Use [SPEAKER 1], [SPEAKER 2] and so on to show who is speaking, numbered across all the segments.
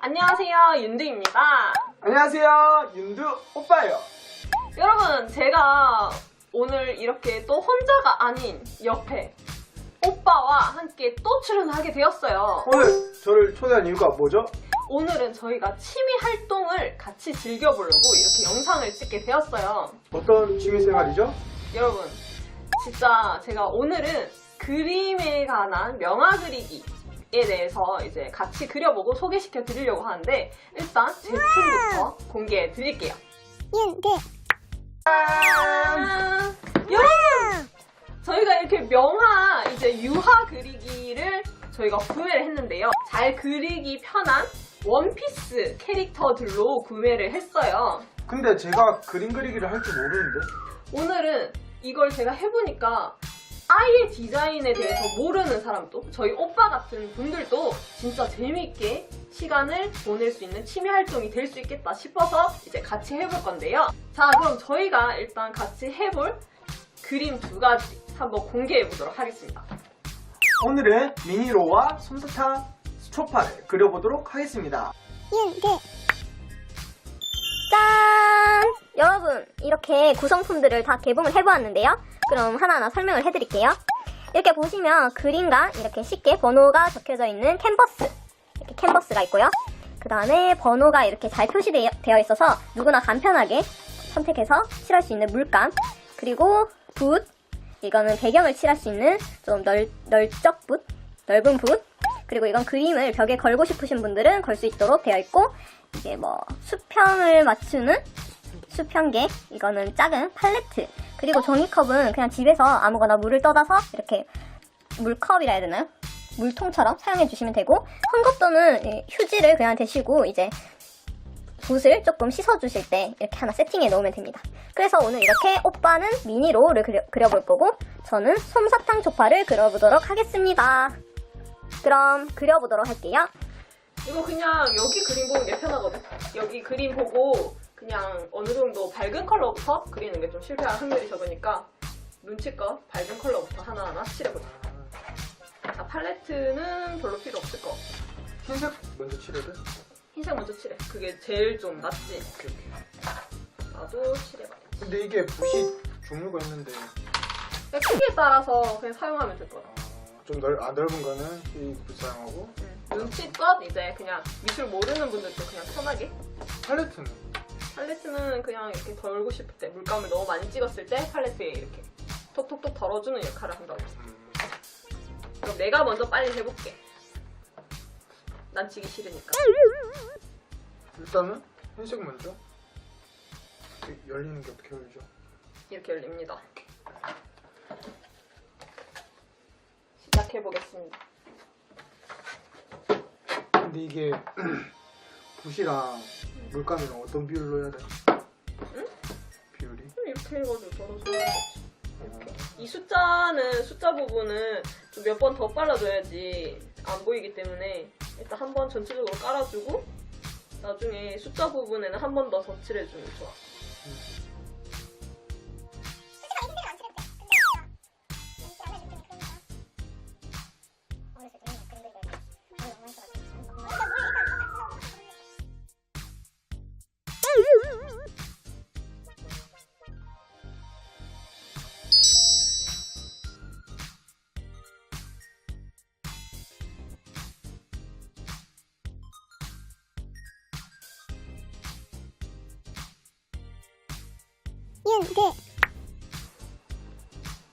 [SPEAKER 1] 안녕하세요, 윤두입니다.
[SPEAKER 2] 안녕하세요 윤두 오빠예요
[SPEAKER 1] 여러분, 제가 오늘 이렇게 또 혼자가 아닌 옆에 오빠와 함께 또 출연하게 되었어요.
[SPEAKER 2] 오늘 저를 초대한 이유가 뭐죠?
[SPEAKER 1] 오늘은 저희가 취미 활동을 같이 즐겨보려고 이렇게 영상을 찍게 되었어요.
[SPEAKER 2] 어떤 취미 생활이죠?
[SPEAKER 1] 여러분, 진짜 제가 오늘은 그림에 관한 명화 그리기에 대해서 이제 같이 그려보고 소개시켜 드리려고 하는데 일단 제품부터 공개해 드릴게요. 짠! 여러분! 저희가 이렇게 명화, 이제 유화 그리기를 저희가 구매를 했는데요. 잘 그리기 편한 원피스 캐릭터들로 구매를 했어요.
[SPEAKER 2] 근데 제가 그림 그리기를 할 줄 모르는데
[SPEAKER 1] 오늘은 이걸 제가 해보니까 아예 디자인에 대해서 모르는 사람도 저희 오빠 같은 분들도 진짜 재미있게 시간을 보낼 수 있는 취미 활동이 될 수 있겠다 싶어서 이제 같이 해볼 건데요. 자, 그럼 저희가 일단 같이 해볼 그림 두 가지 한번 공개해 보도록 하겠습니다.
[SPEAKER 2] 오늘은 미니로와 솜사탕 스초파를 그려보도록 하겠습니다
[SPEAKER 3] 짠! 이렇게 구성품들을 다 개봉을 해보았는데요. 그럼 하나하나 설명을 해드릴게요. 이렇게 보시면 그림과 이렇게 쉽게 번호가 적혀져 있는 캔버스. 이렇게 캔버스가 있고요. 그 다음에 번호가 이렇게 잘 표시되어 되어 있어서 누구나 간편하게 선택해서 칠할 수 있는 물감. 그리고 붓. 이거는 배경을 칠할 수 있는 좀 널, 널적 붓. 넓은 붓. 그리고 이건 그림을 벽에 걸고 싶으신 분들은 걸 수 있도록 되어 있고, 이게 뭐 수평을 맞추는 수평계 이거는 작은 팔레트 그리고 종이컵은 그냥 집에서 아무거나 물을 떠다서 이렇게 물컵이라 해야 되나요? 물통처럼 사용해 주시면 되고 헝겊도는 이 휴지를 그냥 대시고 이제 붓을 조금 씻어 주실 때 이렇게 하나 세팅해 놓으면 됩니다. 그래서 오늘 이렇게 오빠는 미니로를 그려, 그려 볼 거고 저는 솜사탕 조파를 그려보도록 하겠습니다. 그럼 그려보도록 할게요.
[SPEAKER 1] 이거 그냥 여기 그림 보는 게 편하거든. 여기 그림 보고 그냥 어느 정도 밝은 컬러부터 그리는 게 좀 실패할 확률이 적으니까 눈치껏 밝은 컬러부터 하나하나 칠해보자. 자, 팔레트는 별로 필요 없을 것 같아.
[SPEAKER 2] 흰색 먼저 칠해야 돼?
[SPEAKER 1] 흰색 먼저 칠해. 그게 제일 좀 낫지.
[SPEAKER 2] 오케이 오케이
[SPEAKER 1] 나도 칠해봐.
[SPEAKER 2] 근데 이게 붓이 종류가 있는데
[SPEAKER 1] 그냥 크기에 따라서 그냥 사용하면 될 거야.
[SPEAKER 2] 어, 좀 넓, 아, 넓은 거는 이붓 사용하고
[SPEAKER 1] 응. 눈치껏 이제 그냥 미술 모르는 분들도 그냥 편하게.
[SPEAKER 2] 팔레트는
[SPEAKER 1] 팔레트는 그냥 이렇게 덜고 싶을 때 물감을 너무 많이 찍었을 때 팔레트에 이렇게 톡톡톡 덜어주는 역할을 한다고.
[SPEAKER 2] 음,
[SPEAKER 1] 그럼 내가 먼저 빨리 해볼게. 난 지기 싫으니까.
[SPEAKER 2] 일단은 흰색 먼저 이 열리는 게 어떻게 열리죠?
[SPEAKER 1] 이렇게 열립니다. 시작해 보겠습니다.
[SPEAKER 2] 근데 이게 붓이랑 물감이랑 어떤 비율로 해야 돼?
[SPEAKER 1] 응?
[SPEAKER 2] 비율이?
[SPEAKER 1] 이렇게 해가지고 거지. 이렇게. 이 숫자는, 숫자 부분은 좀몇번 더 빨라줘야지 안 보이기 때문에 일단 한 번 전체적으로 깔아주고 나중에 숫자 부분에는 한 번 더 덧칠해주면 좋아.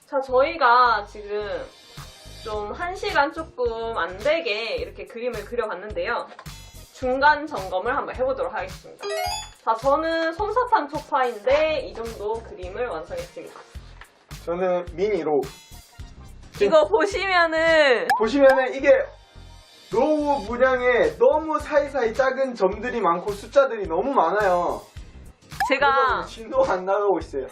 [SPEAKER 1] 자, 저희가 지금 좀 한 시간 조금 안 되게 이렇게 그림을 그려봤는데요. 중간 점검을 한번 해보도록 하겠습니다. 자, 저는 솜사탕 초파인데 이 정도 그림을 완성했습니다.
[SPEAKER 2] 저는 미니로
[SPEAKER 1] 이거 보시면은
[SPEAKER 2] 보시면은 이게 너무 문양에 너무 사이사이 작은 점들이 많고 숫자들이 너무 많아요.
[SPEAKER 1] 제가
[SPEAKER 2] 진도가 안 나가고 있어요.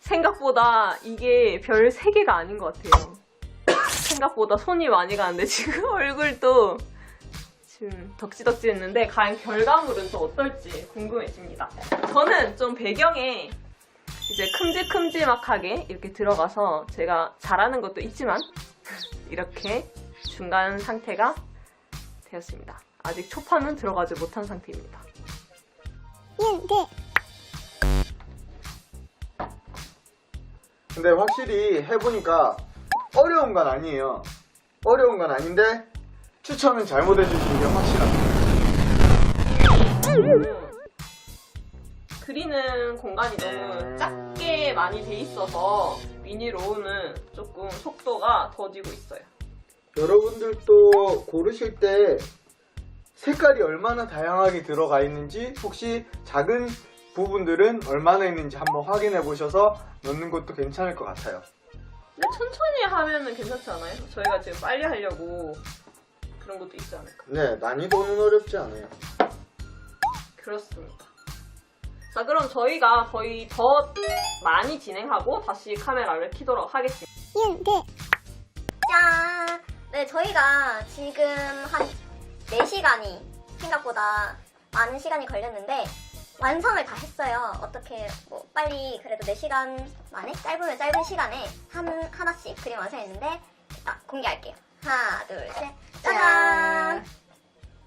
[SPEAKER 1] 생각보다 이게 별 3개가 아닌 것 같아요. 생각보다 손이 많이 가는데 지금 얼굴도 지금 덕지덕지 했는데 과연 결과물은 또 어떨지 궁금해집니다. 저는 좀 배경에 이제 큼직큼직하게 이렇게 들어가서 제가 잘하는 것도 있지만 이렇게 중간 상태가 되었습니다. 아직 초파는 들어가지 못한 상태입니다.
[SPEAKER 2] 근데 확실히 해보니까 어려운 건 아니에요. 어려운 건 아닌데 추천은 잘못해주신 게 확실합니다.
[SPEAKER 1] 그리는 공간이 너무 작게 많이 돼 있어서 미니 로우는 조금 속도가 더디고 있어요.
[SPEAKER 2] 여러분들도 고르실 때 색깔이 얼마나 다양하게 들어가 있는지 혹시 작은 부분들은 얼마나 있는지 한번 확인해 보셔서 넣는 것도 괜찮을 것 같아요.
[SPEAKER 1] 근데 천천히 하면은 괜찮지 않아요? 저희가 지금 빨리 하려고 그런 것도 있지 않을까?
[SPEAKER 2] 네, 난이도는 어렵지 않아요.
[SPEAKER 1] 그렇습니다. 자, 그럼 저희가 거의 더 많이 진행하고 다시 카메라를 켜도록 하겠습니다.
[SPEAKER 3] 짠! 네, 저희가 지금 한 4시간이 생각보다 많은 시간이 걸렸는데 완성을 다 했어요. 어떻게 뭐 빨리 그래도 4시간 만에 짧으면 짧은 시간에 한, 하나씩 그림 완성했는데 아, 공개할게요. 하나, 둘, 셋. 짜잔!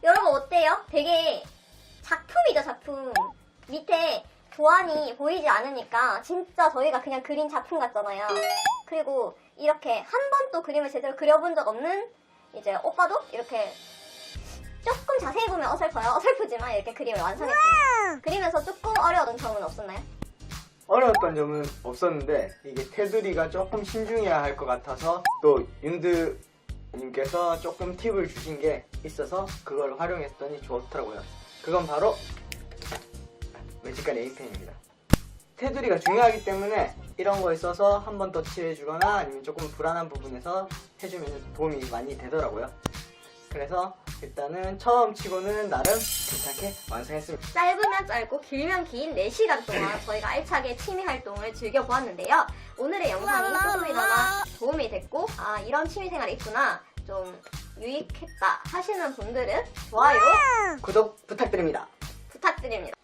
[SPEAKER 3] 여러분 어때요? 되게 작품이죠, 작품. 밑에 도안이 보이지 않으니까 진짜 저희가 그냥 그린 작품 같잖아요. 그리고 이렇게 한 번도 그림을 제대로 그려본 적 없는 이제 오빠도 이렇게 어설퍼요. 어설프지만 이렇게 그림을 완성했습니다. 그리면서 조금 어려웠던 점은 없었나요?
[SPEAKER 2] 어려웠던 점은 없었는데 이게 테두리가 조금 신중해야 할 것 같아서 또 윤드님께서 조금 팁을 주신 게 있어서 그걸 활용했더니 좋더라고요. 그건 바로 매직간 A펜입니다. 테두리가 중요하기 때문에 이런 거에 써서 한 번 더 칠해주거나 아니면 조금 불안한 부분에서 해주면 도움이 많이 되더라고요. 그래서 일단은 처음 치고는 나름 괜찮게 완성했습니다.
[SPEAKER 3] 짧으면 짧고 길면 긴 4시간 동안 저희가 알차게 취미 활동을 즐겨보았는데요. 오늘의 영상이 조금이나마 도움이 됐고 아 이런 취미 생활이 있구나 좀 유익했다 하시는 분들은 좋아요
[SPEAKER 2] 구독 부탁드립니다.
[SPEAKER 3] 부탁드립니다.